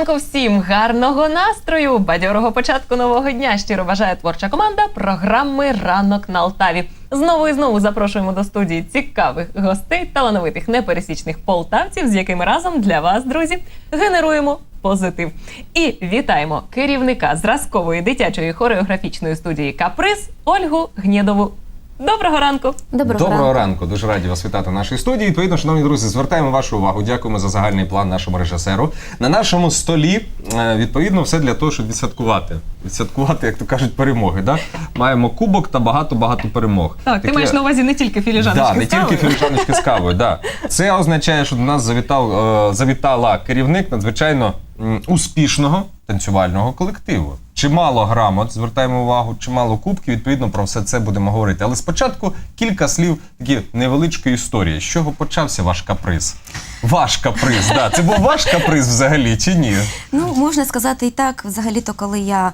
ранку всім, гарного настрою, бадьорого початку нового дня. Щиро бажає творча команда програми Ранок на Алтаві. Знову і знову запрошуємо до студії цікавих гостей, талановитих непересічних полтавців, з якими разом для вас, друзі, генеруємо позитив. І вітаємо керівника зразкової дитячої хореографічної студії Каприз Ольгу Гнєдову. Доброго ранку! Доброго, Доброго ранку. ранку. Дуже раді вас вітати в нашій студії. Відповідно, шановні друзі, звертаємо вашу увагу. Дякуємо за загальний план нашому режисеру. На нашому столі е, відповідно все для того, щоб відсвяткувати. Відсвяткувати, як то кажуть, перемоги. Да? Маємо кубок та багато багато перемог. Так, ти Таке- маєш на увазі не тільки філіжаночки Да, не з кавою? тільки філіжаночки з кавою. Да. Це означає, що до нас завітав, е, завітала керівник надзвичайно м, успішного танцювального колективу. Чимало грамот, звертаємо увагу, чимало кубків. Відповідно, про все це будемо говорити. Але спочатку кілька слів такі невеличкої історії. З чого почався ваш каприз? Ваш каприз, да. Це був ваш каприз взагалі чи ні? Ну, можна сказати і так, взагалі-то, коли я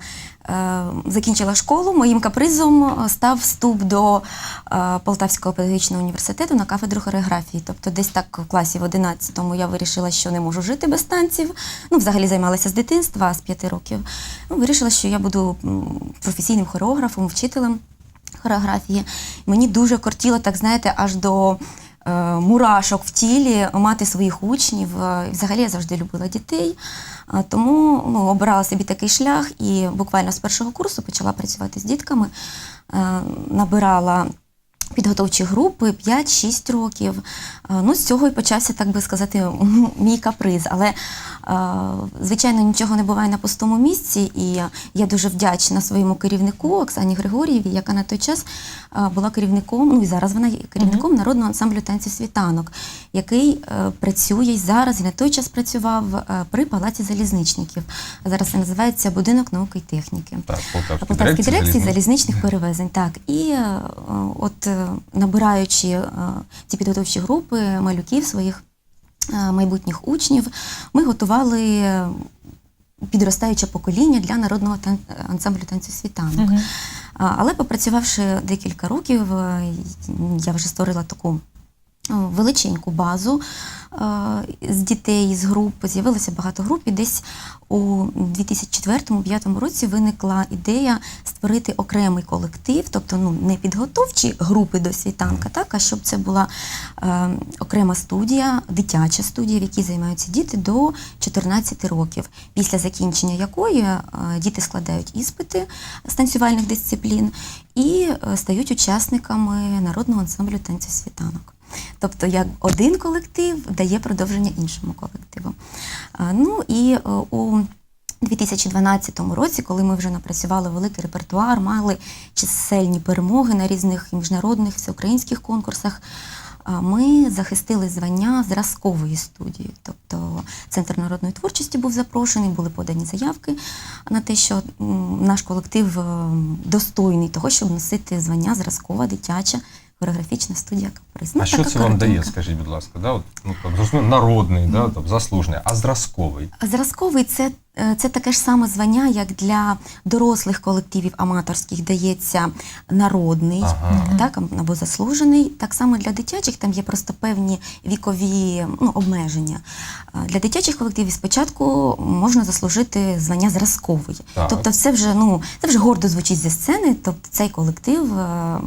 закінчила школу, моїм капризом е, став вступ до е, Полтавського педагогічного університету на кафедру хореографії. Тобто, десь так в класі в 11-му я вирішила, що не можу жити без танців. Ну, взагалі займалася з дитинства, з 5 років. Ну, вирішила, що я буду професійним хореографом, вчителем хореографії. Мені дуже кортіло, так знаєте, аж до е, мурашок в тілі мати своїх учнів. Е, Взагалі я завжди любила дітей. Е, Тому ну, обирала собі такий шлях і буквально з першого курсу почала працювати з дітками, Е, набирала. Підготовчі групи 5-6 років. Е, Ну, з цього і почався, так би сказати, мій каприз. Але, е, звичайно, нічого не буває на пустому місці, і я дуже вдячна своєму керівнику Оксані Григорієві, яка на той час е, була керівником, ну і зараз вона є керівником народного ансамблю танців світанок, який працює і зараз, і на той час працював при Палаці залізничників. Зараз це називається Будинок науки і техніки. Так, Полтавській дирекції залізничних перевезень. Так. І от набираючи е, ці підготовчі групи малюків своїх е, майбутніх учнів, ми готували е, підростаюче покоління для народного тан- ансамблю танців світанок. А, Але попрацювавши декілька років, е, я вже створила таку е, величеньку базу е, з дітей, з груп. З'явилося багато груп, і десь у 2004-2005 році виникла ідея створити окремий колектив, тобто ну, не підготовчі групи до світанка, так, а щоб це була е, окрема студія, дитяча студія, в якій займаються діти до 14 років, після закінчення якої е, діти складають іспити з танцювальних дисциплін і е, стають учасниками народного ансамблю танців світанок. Тобто, як один колектив дає продовження іншому колективу. Ну і е, у 2012 році, коли ми вже напрацювали великий репертуар, мали чисельні перемоги на різних міжнародних всеукраїнських конкурсах. Ми захистили звання зразкової студії. Тобто Центр народної творчості був запрошений, були подані заявки на те, що наш колектив е, достойний того, щоб носити звання зразкова дитяча хореографічна студія Каприз. Ну, А що така це вам дає, коротенька. скажіть, будь ласка? Да? От, ну, там, зрозуміло, народний, да, там, заслужений, а зразковий. Зразковий це, це таке ж саме звання, як для дорослих колективів аматорських дається народний Ага. так, або заслужений. Так само для дитячих там є просто певні вікові ну, обмеження. Для дитячих колективів спочатку можна заслужити звання зразковий. Так. Тобто, це вже ну це вже гордо звучить зі сцени. Тобто цей колектив е,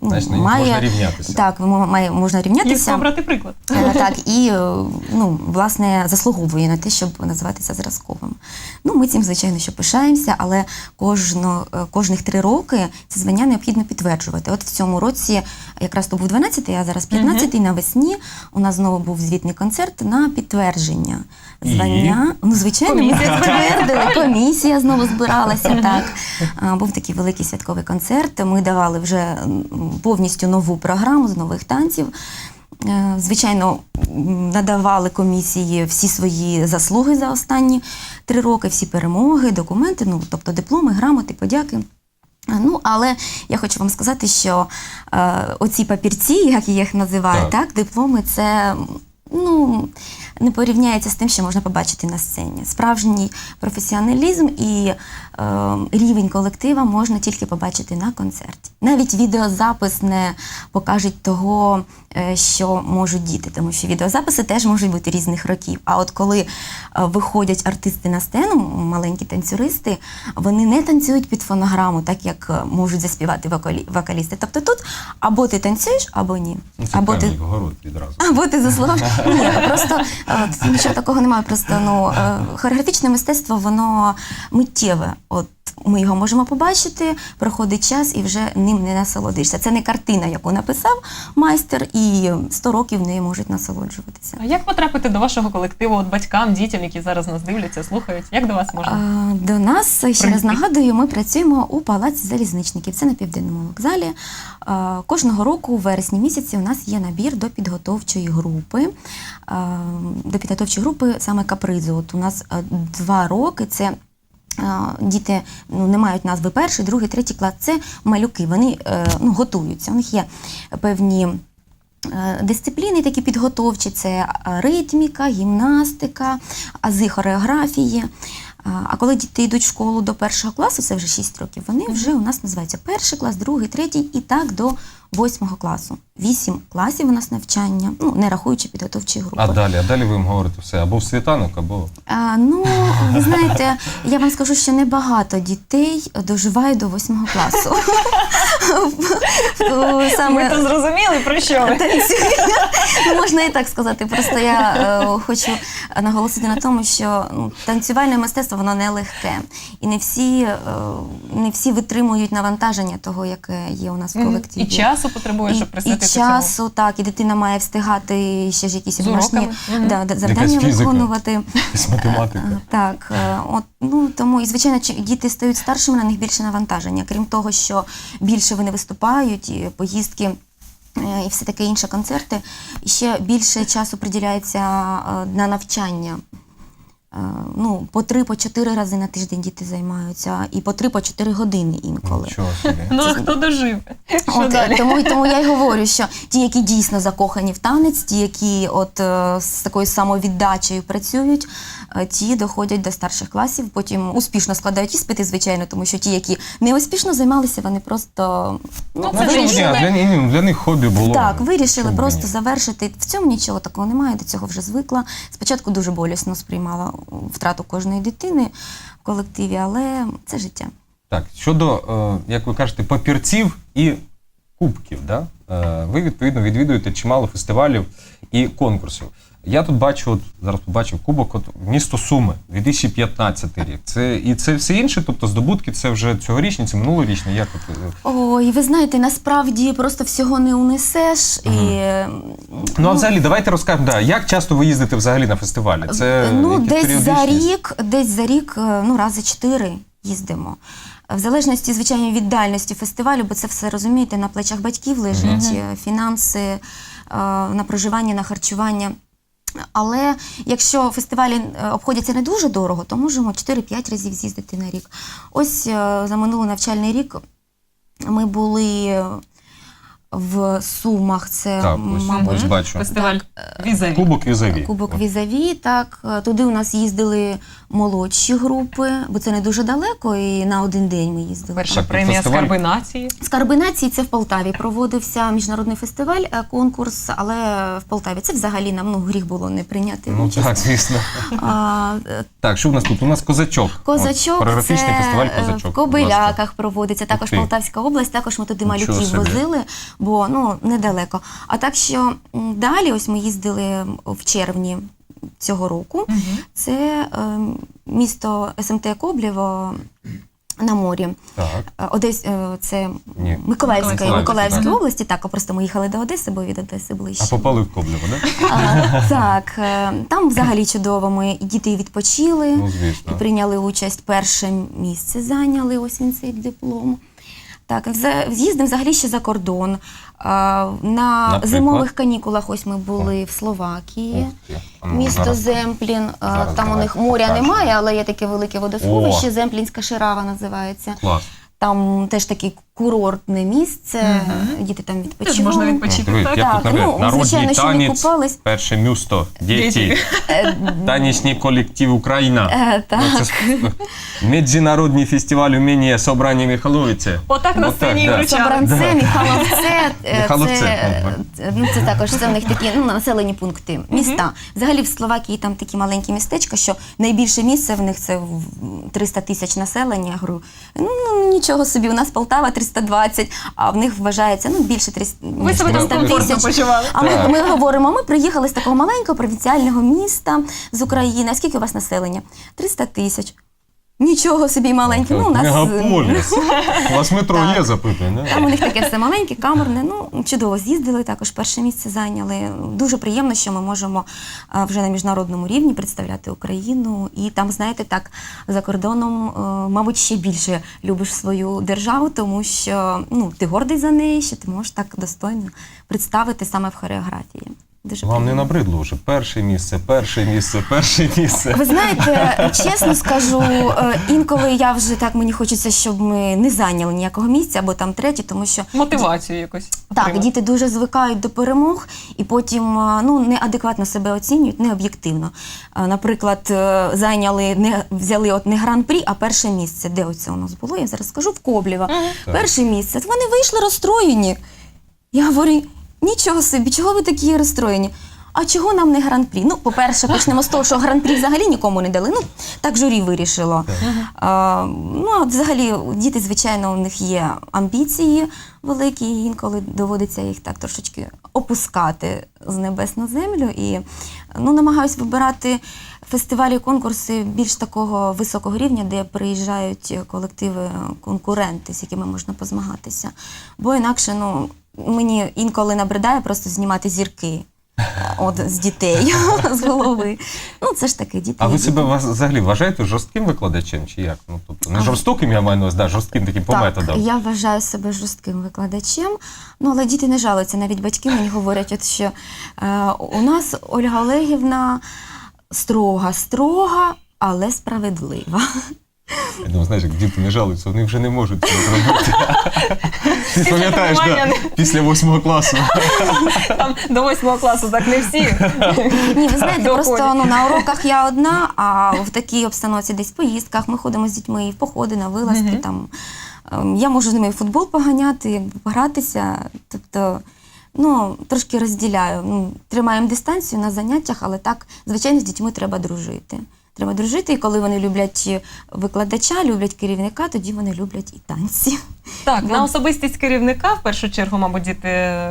ну, Значить, має можна рівнятися. Так, має можна рівнятися. брати приклад. Е, Так, і е, ну, власне заслуговує на те, щоб називатися зразковим. Ну, ми цим, звичайно, що пишаємося, але кожно, е, кожних три роки це звання необхідно підтверджувати. От в цьому році якраз то був 12-й, а зараз 15-й, навесні у нас знову був звітний концерт на підтвердження І? звання. Ну, звичайно, ми Комісія підтвердили. Комісія знову збиралася. Так. Був такий великий святковий концерт. Ми давали вже повністю нову програму з нових танців. Е, Звичайно, надавали комісії всі свої заслуги за останні три роки, всі перемоги, документи, ну тобто дипломи, грамоти, подяки. Е, Ну, але я хочу вам сказати, що е, оці папірці, як я їх називаю, Так. так, дипломи, це ну, не порівняється з тим, що можна побачити на сцені. Справжній професіоналізм і е, рівень колектива можна тільки побачити на концерті. Навіть відеозапис не покаже того, е, що можуть діти, тому що відеозаписи теж можуть бути різних років. А от коли е, виходять артисти на сцену, маленькі танцюристи, вони не танцюють під фонограму, так як е, можуть заспівати вокалі- вокалісти. Тобто тут або ти танцюєш, або ні. Ну, Це Або ти відразу. або ти заслугав. Ні, просто нічого такого немає. Просто ну е, хореографічне мистецтво, воно миттєве. От ми його можемо побачити, проходить час і вже ним не насолодишся. Це не картина, яку написав майстер, і 100 років нею можуть насолоджуватися. А як потрапити до вашого колективу, от батькам, дітям, які зараз нас дивляться, слухають? Як до вас можна? А, До нас ще раз нагадую, ми працюємо у палаці залізничників. Це на південному вокзалі. А, Кожного року, у вересні місяці, у нас є набір до підготовчої групи. А, До підготовчої групи саме капризу. От у нас два роки це. Діти ну, не мають назви перший, другий, третій клас. Це малюки. Вони е, ну, готуються. У них є певні Е, Дисципліни такі підготовчі це е, ритміка, гімнастика, ази хореографії. А коли діти йдуть в школу до першого класу, це вже 6 років, вони вже у нас називаються перший клас, другий, третій і так до восьмого класу. Вісім класів у нас навчання, ну не рахуючи підготовчі групи. А далі, а далі ви їм говорите все або в світанок, або А, ну, ви знаєте, я вам скажу, що небагато дітей доживають до восьмого класу. Ми Саме то зрозуміли, про що ви? Ну, можна і так сказати. Просто я е, хочу наголосити на тому, що ну, танцювальне мистецтво воно нелегке. І не всі, е, не всі витримують навантаження того, яке є у нас в колективі. І часу потребує, щоб І, і присвятити часу, так, і дитина має встигати ще ж якісь домашні. Мгм. да, да, Якась завдання фізика. виконувати. з математики. Е, Так, е, от ну тому і звичайно, чи- діти стають старшими, на них більше навантаження. Крім того, що більше вони виступають, і поїздки. е, І все таке інше концерти. І ще більше часу приділяється е, на навчання. Е, Ну, по три, по чотири рази на тиждень діти займаються, і по три, по чотири години інколи. Нічого собі. Ну, а хто дожив? Що От, далі? тому, тому я й говорю, що ті, які дійсно закохані в танець, ті, які от е, з такою самовіддачею працюють, е, ті доходять до старших класів, потім успішно складають іспити, звичайно, тому що ті, які не успішно займалися, вони просто Ну, ну, це ж для, для, для, них хобі було. так, вирішили Чому просто ні? завершити. В цьому нічого такого немає, до цього вже звикла. Спочатку дуже болісно сприймала втрату кожної дитини в колективі, але це життя. Так, щодо, е, як ви кажете, папірців і кубків, да? Е, ви відповідно відвідуєте чимало фестивалів і конкурсів. Я тут бачу, от зараз побачив кубок, от місто Суми, 2015 рік. Це і це все інше, тобто здобутки це вже цьогорічні, це минулорічні. Як от е, Ой, ви знаєте, насправді просто всього не унесеш і ну а взагалі, давайте розкажемо, да, як часто ви їздите взагалі на фестивалі? Це ну, десь за рік, десь за рік, е, ну, рази чотири їздимо. В залежності, звичайно, від дальності фестивалю, бо це все розумієте, на плечах батьків лежить е, фінанси е, на проживання, на харчування. Але якщо фестивалі е, обходяться не дуже дорого, то можемо 4-5 разів з'їздити на рік. Ось за минулий навчальний рік ми були в Сумах. Це, Так, ось, мабуть, ось бачу. Фестиваль Візаві. Кубок візаві. Кубок Візаві, так. Туди у нас їздили молодші групи, бо це не дуже далеко, і на один день ми їздили. Перша Так, премія фестиваль- скарби нації. Скарби це в Полтаві проводився міжнародний фестиваль, е, конкурс, але в Полтаві це взагалі нам ну, гріх було не прийняти Ну участь. так, звісно. А, е, Так, що в нас тут? У нас козачок. От, Козачок Хореографічний це фестиваль е, козачок. в Кобиляках проводиться, також ти. Полтавська область, також ми туди Нічого малюків собі. возили, бо ну недалеко. А так що м, далі, ось ми їздили в червні цього року. Це е, місто СМТ Коблєво на морі. Так. Е, Одесь, е, це Ні. Миколаївська, Миколаївська, Миколаївської так. області. Так, а просто ми їхали до Одеси, бо від Одеси ближче. А попали в Коблево, да? А, так, е, там взагалі чудово. Ми і діти відпочили. Ну, звісно. І прийняли участь, перше місце зайняли, ось він цей диплом. Так, з'їздив взагалі ще за кордон. На Наприклад? зимових канікулах ось ми були в Словакії. Ну, Місто зараз. Земплін, зараз там у них моря покажемо. немає, але є таке велике водосховище! Земплінська Ширава називається. Клас. Там теж такий курортне місце. Мгм. Діти там Теж можна Ну, відпочити. дивись, так? Так, ну, народний звичайно, що ми танець, купались. перше місто, Діти. діти, Е, танічний колектив Україна. е, так. Ну, це ж Міжнародний фестиваль уміння собрання Михайловиці. Отак на Отак, сцені да. вручали. Собранце, Михайловце, е, Михайловце, це, ну, е, ну, це також це в них такі ну, населені пункти, міста. Взагалі в Словакії там такі маленькі містечка, що найбільше місце в них це в 300 тисяч населення. Я говорю, ну нічого собі, у нас Полтава 320, а в них вважається ну, більше 300 Ви себе там 300 комфортно тисяч. почували. А ми, Так. ми говоримо, ми приїхали з такого маленького провінціального міста з України. А скільки у вас населення? 300 тисяч. Нічого собі маленьке. Ну, у нас Мегаполіс. У вас метро є запитує, не? там у них таке все маленьке, камерне. Ну чудово з'їздили. Також перше місце зайняли. Дуже приємно, що ми можемо а, вже на міжнародному рівні представляти Україну. І там, знаєте, так за кордоном, е, мабуть, ще більше любиш свою державу, тому що ну ти гордий за неї, що ти можеш так достойно представити саме в хореографії. Дуже Вам не приємно. набридло вже перше місце, перше місце, перше місце. Ви знаєте, чесно скажу, е, інколи я вже так мені хочеться, щоб ми не зайняли ніякого місця або там третє, тому що Мотивацію якось. так, отримати. діти дуже звикають до перемог і потім е, ну, неадекватно себе оцінюють, не об'єктивно. Е, Наприклад, е, зайняли не взяли от не гран-прі, а перше місце. Де оце у нас було? Я зараз скажу в Коблєва. Так. Перше місце. Вони вийшли розстроєні. Я говорю, нічого собі, чого ви такі розстроєні? А чого нам не гран-прі? Ну, по-перше, почнемо з того, що гран-прі взагалі нікому не дали. Ну, так журі вирішило. А, ну, а взагалі, діти, звичайно, у них є амбіції великі, і інколи доводиться їх так трошечки опускати з небес на землю. І ну, намагаюсь вибирати фестивалі, конкурси більш такого високого рівня, де приїжджають колективи конкуренти, з якими можна позмагатися. Бо інакше, ну, мені інколи набридає просто знімати зірки. От з дітей з голови. Ну, це ж таки діти. А ви себе взагалі вважаєте жорстким викладачем чи як? Ну тобто не жорстоким, я маю на увазі, да, жорстким таким по так, методам. Я вважаю себе жорстким викладачем. Ну, але діти не жалуються. Навіть батьки мені говорять, от що е, у нас Ольга Олегівна строга, строга, але справедлива. Я думаю, знаєш, як діти не жалуються, вони вже не можуть цього зробити. Ти пам'ятаєш, тренування да, після восьмого класу. Там до восьмого класу так не всі. Ні, ви знаєте, Доходять. просто ну, на уроках я одна, а в такій обстановці десь в поїздках ми ходимо з дітьми і в походи на вилазки. Мгм. Там, ем, я можу з ними і в футбол поганяти, якби погратися. Тобто, ну, трошки розділяю. Ну, тримаємо дистанцію на заняттях, але так, звичайно, з дітьми треба дружити. Треба дружити, і коли вони люблять викладача, люблять керівника, тоді вони люблять і танці. Так, на особистість керівника в першу чергу, мабуть, діти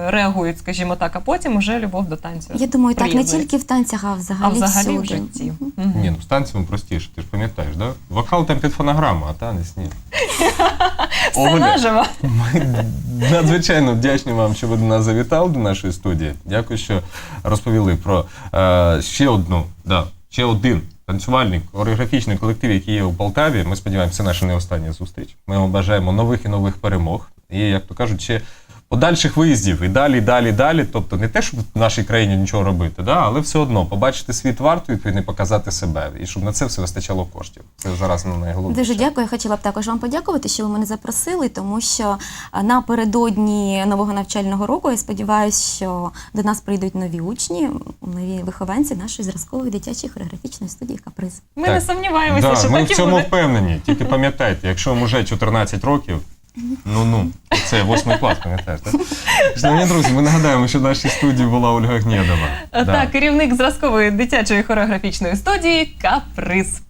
реагують, скажімо так, а потім уже любов до танцю. Я думаю, так не тільки в танцях, а а взагалі, взагалі в всюди. житті. Мгм. Мгм. Ні, ну з танцями простіше, ти ж пам'ятаєш, да? Вокал там під фонограму, а танець ні. Все Оля, наживо. Ми надзвичайно вдячні вам, що ви до нас завітали до нашої студії. Дякую, що розповіли про е, ще одну, да, ще один танцювальний хореографічний колектив, який є у Полтаві. Ми сподіваємося, це наша не остання зустріч. Ми вам бажаємо нових і нових перемог. І, як то кажуть, ще подальших виїздів і далі, далі, далі. Тобто не те, щоб в нашій країні нічого робити, да, але все одно побачити світ варто відповідно показати себе. І щоб на це все вистачало коштів. Це зараз ну, найголовніше. Дуже дякую. Я хотіла б також вам подякувати, що ви мене запросили, тому що напередодні нового навчального року я сподіваюся, що до нас прийдуть нові учні, нові вихованці нашої зразкової дитячої хореографічної студії Каприз. Ми не сумніваємося, Да, що ми так в цьому буде. впевнені. Тільки пам'ятайте, якщо вам уже 14 років, ну ну, це восьмий клас, пам'ятаєш, так? Шановні друзі, ми нагадаємо, що в нашій студії була Ольга Гнєдова. Так, керівник зразкової дитячої хореографічної студії Каприз.